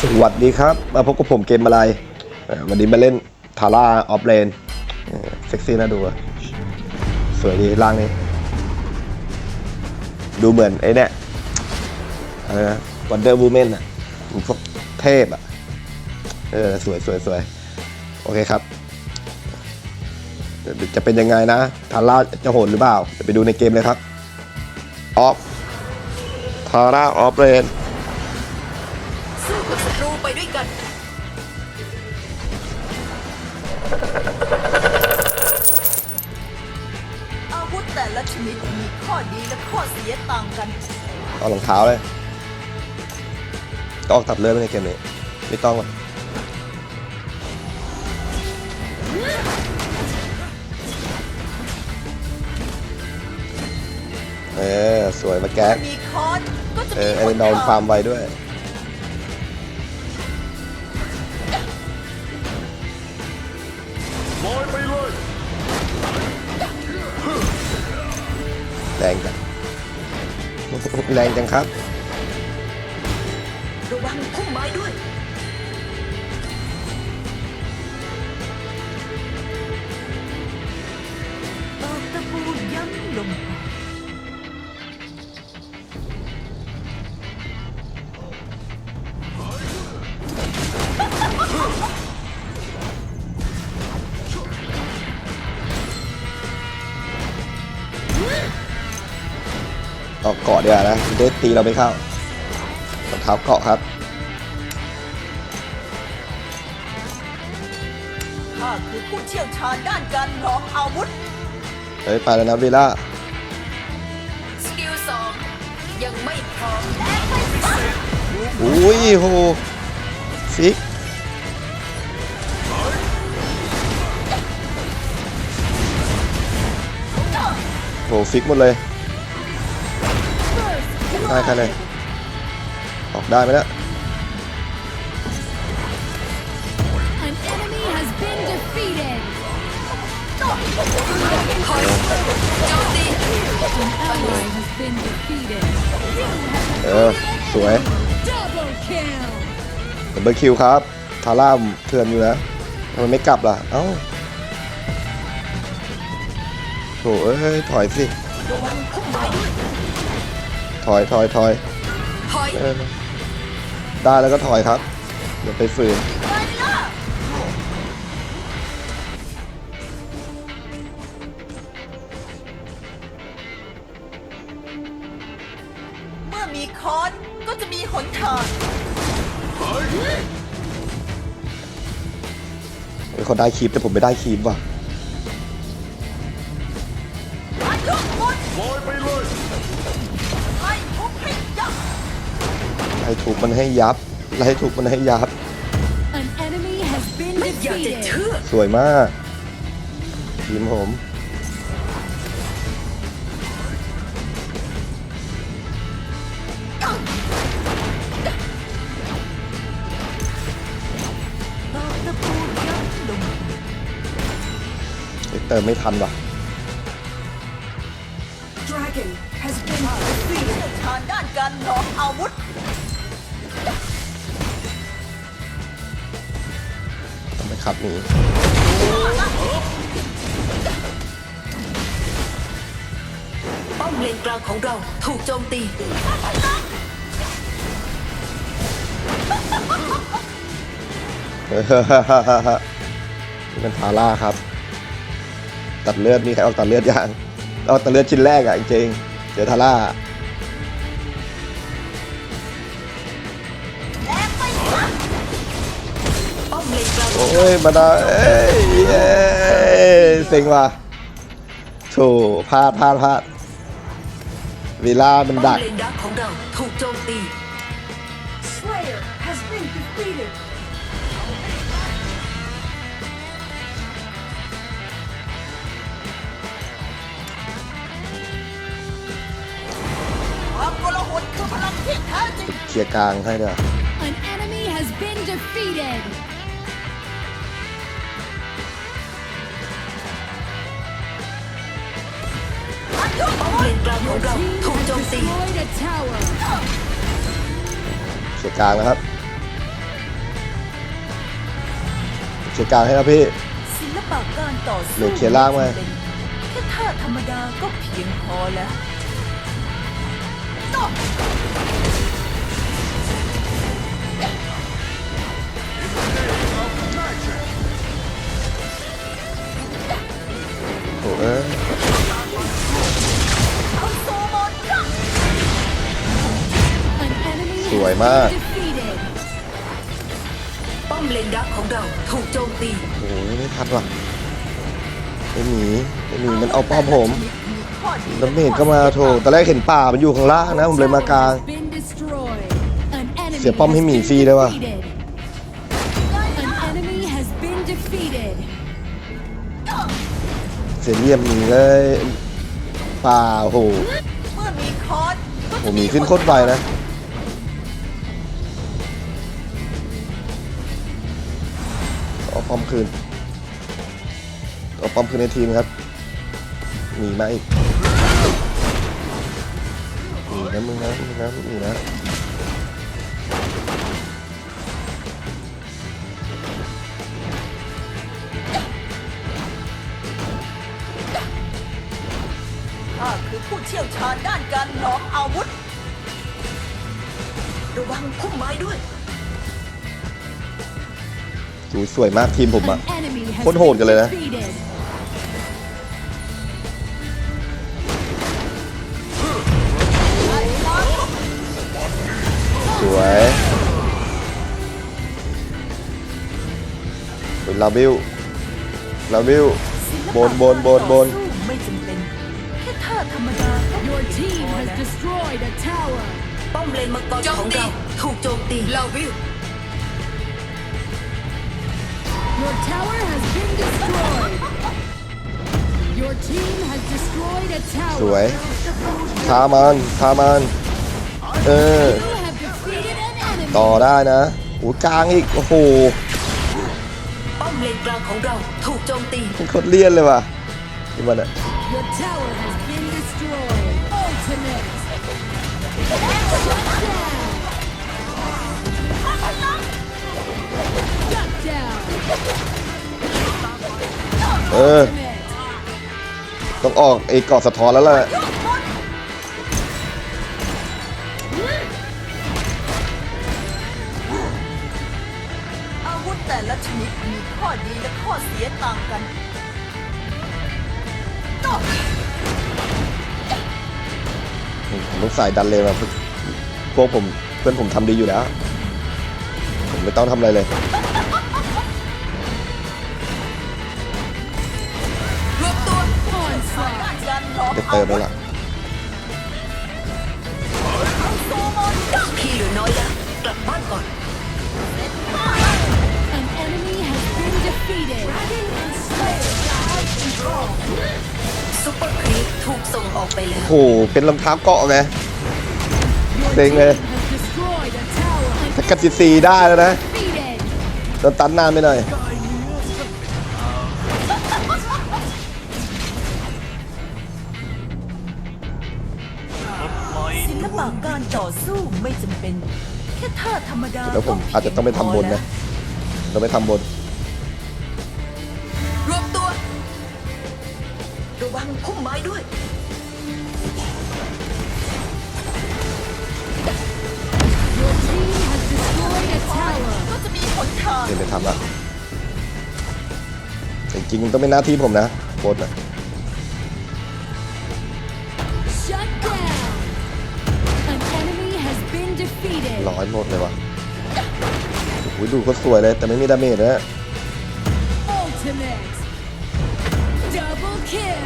สวัสดีครับ มาพบกับผมเกมอะไร วันนี้มาเล่นทาร่าออฟเลนเซ็กซี่น่าดูสวยดีร่างนี้ ดูเหมือนไอ้เนี่ยอะไรนะวันเดอร์วูแมนอะเมือนพวกเทพอะเออสวยสวยสวยโอเคครับ จะเป็นยังไงนะทาร่าจะโหดหรือเปล่า ไปดูในเกมเลยครับออฟทาร่าออฟเลน ดมีข้อดีและข้อเสียต่างกัน เอารองเท้าเลยต้องตัดเลือดไหมในเกมนี้ไม่ต้องหรอกเออสวยมาแก๊กมีคอนก็จะเอมีอไอ้นอนฟาร์มไวด้วย ลอยไปเลย แรงจังแรงจังครับ ระวังพุ่มไม้ด้วย ออกเกาะดีกว่านะเดตีเราไม่เข้ารองเท้าเกาะครับข้าคือผู้เชี่ยวชาญด้านการหลอมอาวุธ เฮ้ยไปแล้วนะวิล่าสกิลสองยังไม่พร้อมอุ้ยโหฟิกโหฟิกหมดเลย ได้แค่ไหนออกได้ไหมเนะ An enemy has been defeated. ถอยโจมตี An ally has been defeated. เออ สวย Double kill. ดับเบิลคิวครับ ทาร่ามเถื่อนอยู่นะทำไมไม่กลับล่ะ เอ้าโถเอ้ย ถอยสิ ถอยถอยถอยถอยเออได้แล้วก็ถอยครับเดี๋ยวไปฝืนไปล่ะเมื่อมีคอนก็จะมีหนทางเขาได้คีบแต่ผมไม่ได้คีบว่ะอายุมุดลอยไป ไล่ถูกมันให้ยับไล่ถูกมันให้ยับ An enemy has been ไม่อยากจะ defeated. เชื่อสวยมากทีมผมตอกตะปูย้ำลงเฮ้ยเติมไม่ทันว่ะ Dragon has been defeated ชาญด้านการหลอมอาวุธ ต้องไปขับหนีป้อมเลนกลางของเราถูกโจมตีเออนี่มันทาร่าครับ ตัดเลือดมีใครเอาตัดเลือดยังเอาตัดเลือดชิ้นแรกอะจริงๆเจอทาร่า เลนกลางโอ้ยมาดาเอ้ยเย้เซ็งว่ะโถพลาดพลาดพลาดเวลามันป้อดัมกเลนดักของเราถูกโจมตี Slayer has been defeated. ความโกลาหลคือพลังที่แท้จริง เคลียร์กลางให้ด้วย An enemy has been defeated. ป้อมเลนกลางของเรา Team ถูก has โจมตี destroyed a tower. เชียร์กลางนะครับเชียร์กลางให้นะพี่ ศิลปะการต่อเหลืสู้อเคลียร์ล่างไว้ แค่ท่าธรรมดาก็เพียงพอแล้วโอ้เอ้ย วยมาก been defeated. ป้อมเลนดักของเราถูกโจมตีโอ้ยไม่ทันว่ะไม่หนีไม่หนีมันเอาป้อมผมดาเมจก็มาโถตอนแรกเห็นป่ามันอยู่ข้างล่างนะผมเลยมากลาง Has been destroyed. An enemy เสียป้อมให้หมี has been ฟรีเลยว่ะ defeated. An enemy has been defeated. เสียเรียมหนีเลยป่าโอ้โหเมื่อมีคอนก็โอ้จะหมีขึ้นโคตรไวนะ ป้อมคืนเอาป้อมคืนในทีมครับหนีมาอีกหนีนะมึงนะมึงนะหนีนะข้าคือผู้เชี่ยวชาญด้านการหลอมอาวุธ ระวังพุ่มไม้ด้วย ดูสวยมากทีมผมอะ An enemy has โคตรโหดกันเลยนะ been defeated. สวยเป็นลาบิวลาบิวศิลบปะนบนบนบนการต่อสู้ไม่จำเป็นแค่ท่าธรรมดาก็ Your เพียง team พอ has แล้ว destroyed a tower. ป้อมเลนมังกรของเราถูกโจมตีลาวิล Your tower has been destroyed. Your team has destroyed a สวย tower. ทามันทามัน เออ You have defeated an enemy. ต่อได้นะโอ้กลางอีก โอ้โหป้อมเลนกลางของเราถูกโจมตี มันโคตรเลี่ยนเลยว่ะนี่มันอะ Your tower has เออ Ultimate. ต้องออกไอ้เกาะสะท้อนแล้วล่ะอาวุธแต่ละชนิดมีข้อดีและข้อเสียต่างกันผมต้องใส่ดันเลยมาพวกผมเพื่อนผมทำดีอยู่แล้ว ผมไม่ต้องทำอะไรเลยานการหลอมได้อาเติมวุแล้วธล่ะเอาโซโมนดักพี่เหลือน้อยแล้วกลับบ้านก่อน An enemy has been defeated. ซุปเปอร์ครีปถูกส่งออกไปแล้ว โอ้โหเป็นรองเท้าเกาะไง Your Ding team เลย has destroyed a tower. ถ้ากัดซีซีได้แล้วนะ Defeated. โดนตันนานไปหน่อยศิ ไม่จำเป็น แค่ท่าธรรมดาแล้วผมอาจจะต้องไปทำบนนะต้องไปทำบน รวบตัว ระวังพุ่มไม้ด้วย Your team has destroyed a tower. ก็จะมีหนทางเดี๋ยวไปทำละแต่จริงๆต้องเป็นหน้าที่ผมนะบนอะ ร้อยหมดเลยว่ะโอ้โหดูก็สวยเลยแต่ไม่มีดาเมจนะ Ultimate. Double kill.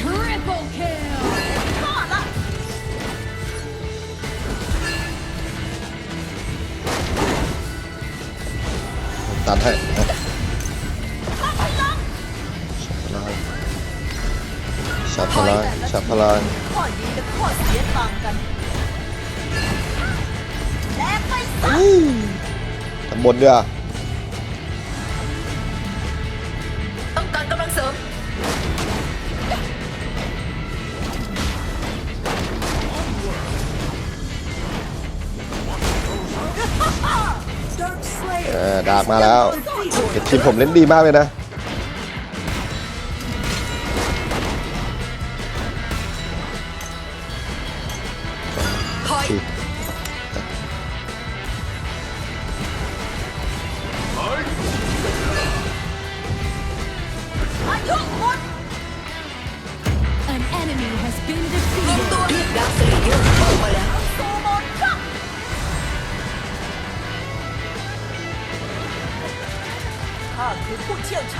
Triple kill. ตันให้ ฉัพลังฉาพลังข้อดีบข้อเสียต่างกันและไปซะตำบลด้วยอะต้องการกำลังเสริมเออดาบมาแล้วทีมผมเล่นดีมากเลยนะ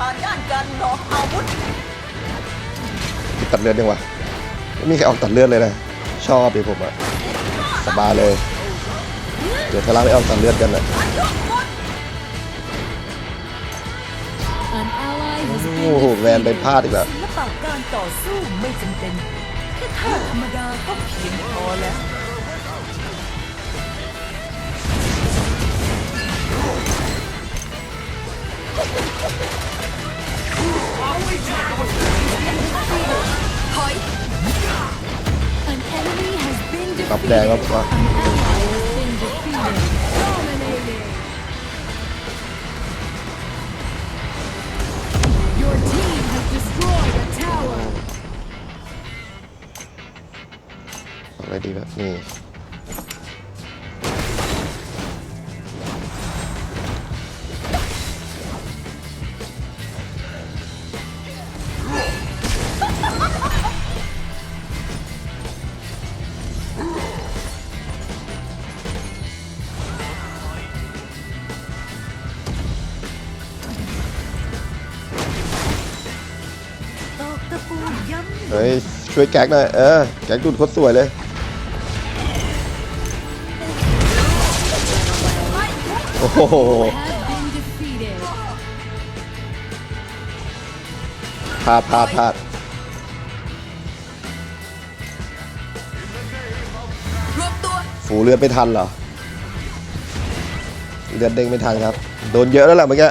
าญด้านการหลอกอาวุธ ตัดเลือดยังวะไม่มีใครออกตัดเลือดเลยนะ ชอบดิผมอะสบายเลย เดี๋ยวทาร่าไม่ออกตัดเลือดกันนะอายุหมด An ally has โอ้โห been แวนไปพลาดอีกแล้วศิลปะการต่อสู้ไม่จำเป็นแค่ท่าธรรมดาก็เพียงพอแล้ว รับแดง defeated. แล้วว่า An ally has been defeated. Dominating. Your team has destroyed a tower. อะไรดีแบบนี่ ช่วยแก๊กหน่อยเออแก๊กดูดโคตรสวยเลยโอ้โหพลาดพลาดพลาดฝูเลือดไม่ทันเหรอเลือดเด้งไม่ทันครับ โดนเยอะแล้วแหละเมื่อกี้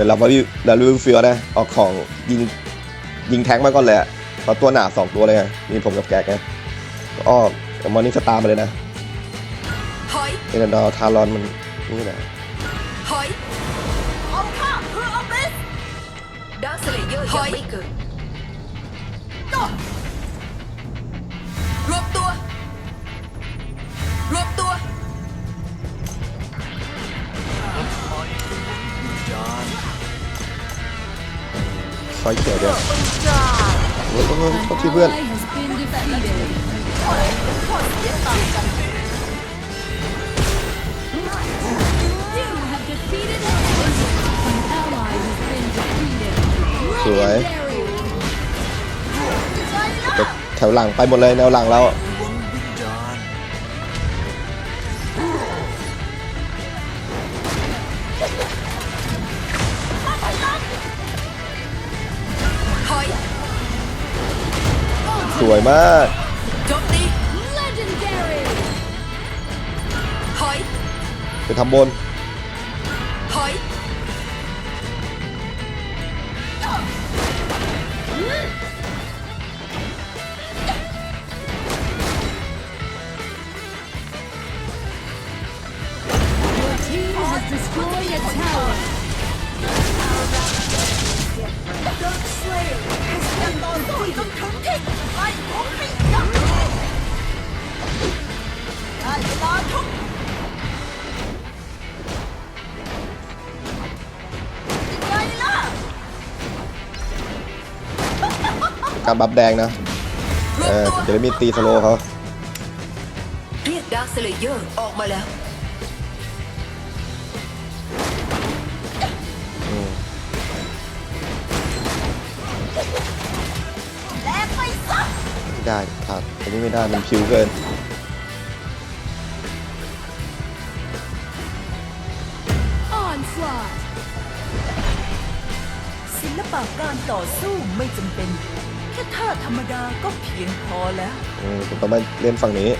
โอ้แต่เราว่าเราลูฟิวนะ ออกของยิงยิงแทงก์มาก่อนเลยอะเพราะตัวหนาสองตัวเลยไงมีผมกับแก๊กไงก็ออกมอร์นิ่งสตาร์มาเลยนะถอยเอเดนดอร์ทารอนมันนี่แหละถอยเอาข้าคืออเมสดาวสเลเยอร์ยังไม่เกิด ไฟเขียวเดียวโอ้โหขอบที่เพื่อนสวยแถวหลังไปหมดเลยแนวหลังแล้ว สวยมากโจมตี Legendary. ถอยไปทำบน กสเลย์ยังต่อสู้จนผมไม่ยั้งได้เวลาทุกยังไงล่ะการบัฟแดงนะ เออจะได้มีตีสโลว์เขา เรียกดาวสเลเยอร์ออกมาแล้ว ไม่ได้ขาดอันนี้ไม่ได้มันคิวเกิน Onslaught. ศิลปะการต่อสู้ไม่จำเป็น แค่ท่าธรรมดาก็เพียงพอแล้วอืมผมต้องมาเล่นฝั่งนี้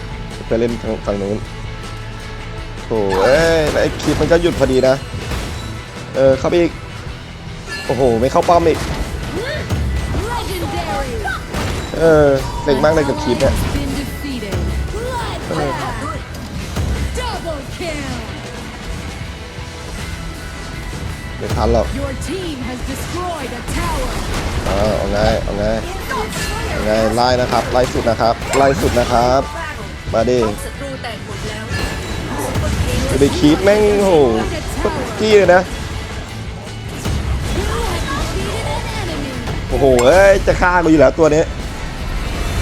เพื่อเล่นทางฝั่งนู้นโอ้เอ้ยแล้วไอ้คลิปมันก็หยุดพอดีนะ เออเข้าไปอีก โอ้โห ไม่เข้าป้อมอีก เออเซ็งมากเลยกับคลิปเนี่ย Has been defeated. Bloodbath. Double kill. ไม่ทันหรอก Your team has destroyed a tower. เอาเอาไงเอาไงเอาไงไล่นะครับ ไล่สุดนะครับ ไล่สุดนะครับ มาดิจะไปคีปแม่งโอ้โหโคตรจี้เลยนะโอ้โหเอ้ยจะฆ่ากูอยู่แล้วตัวนี้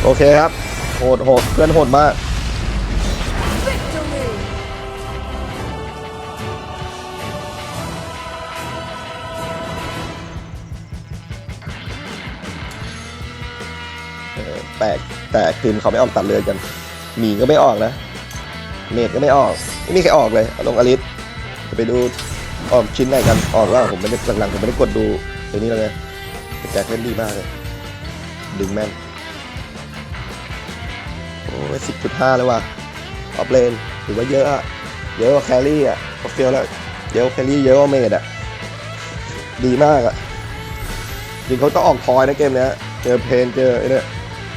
โอเคครับ โหดโหดเพื่อนโหดมาก Victory. เออแปลกแต่ทีมเขาไม่ออกตัดเลือดกันหมีก็ไม่ออกนะเมดก็ไม่ออก ไม่มีใครออกเลยเอาลงอลิสจะไปดูออกชิ้นไหนกัน ออกว่าผมไม่ได้หลังๆผมไม่ได้กดดูเดี๋ยวนี้แล้วไงแต่แจ็คเล่นดีมากเลย ดึงแม่นโอ้ย สิบจุดห้าเลยว่ะออฟเลนถือว่าเยอะอะเยอะกว่าแครี่อะพอเฟีลแล้วเยอะแครี่เยอะกว่าเมดอะดีมากอะจริงเขาต้องออกทอยนะเกมเนี้ยเจอเพนเจอไอ้เนี่ย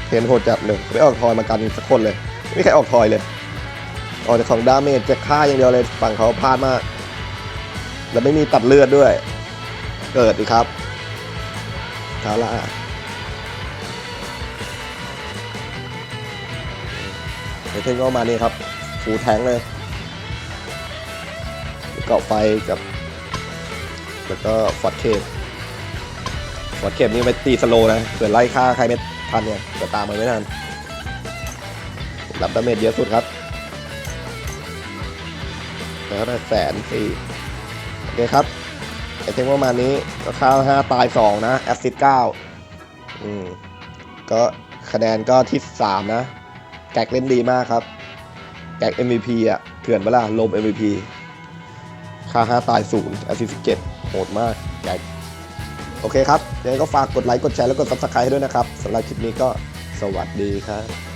เพนโหดจัดหนึ่งไม่ออกทอยมากันสักคนเลยไม่มีใครออกทอยเลย ออกจากของดาเมจจะฆ่าอย่างเดียวเลยฝั่งเขาพลาดมาก แล้วไม่มีตัดเลือดด้วย เกิดดีครับทาร่า เดี๋ยวเทนก็มานี่ครับฟูแทงเลยเกาะไฟกับ แล้วก็ฟอดเคปฟอดเคปนี่ไปตีสโลนะเกิดไล่ฆ่าใครไม่ทันเนี่ยเกิดตามมาไม่ทันรับดาเมจเยอะสุดครับแล้วได้แสนสี่โอเคครับไอเทมประมาณนี้ก็ค่าห้าตายสองนะ แอสซิสเก้าอืม ก็คะแนนก็ที่สามนะ แกกเล่นดีมากครับ แกก MVP อะเถื่อนเวลาลม MVP ค่าห้าตายศูนย์แอสซิสเจ็ดโหดมากแกกโอเคครับยังไงก็ฝากกดไลค์ กดแชร์ แล้วกด subscribe ด้วยนะครับสำหรับคลิปนี้ก็สวัสดีครับ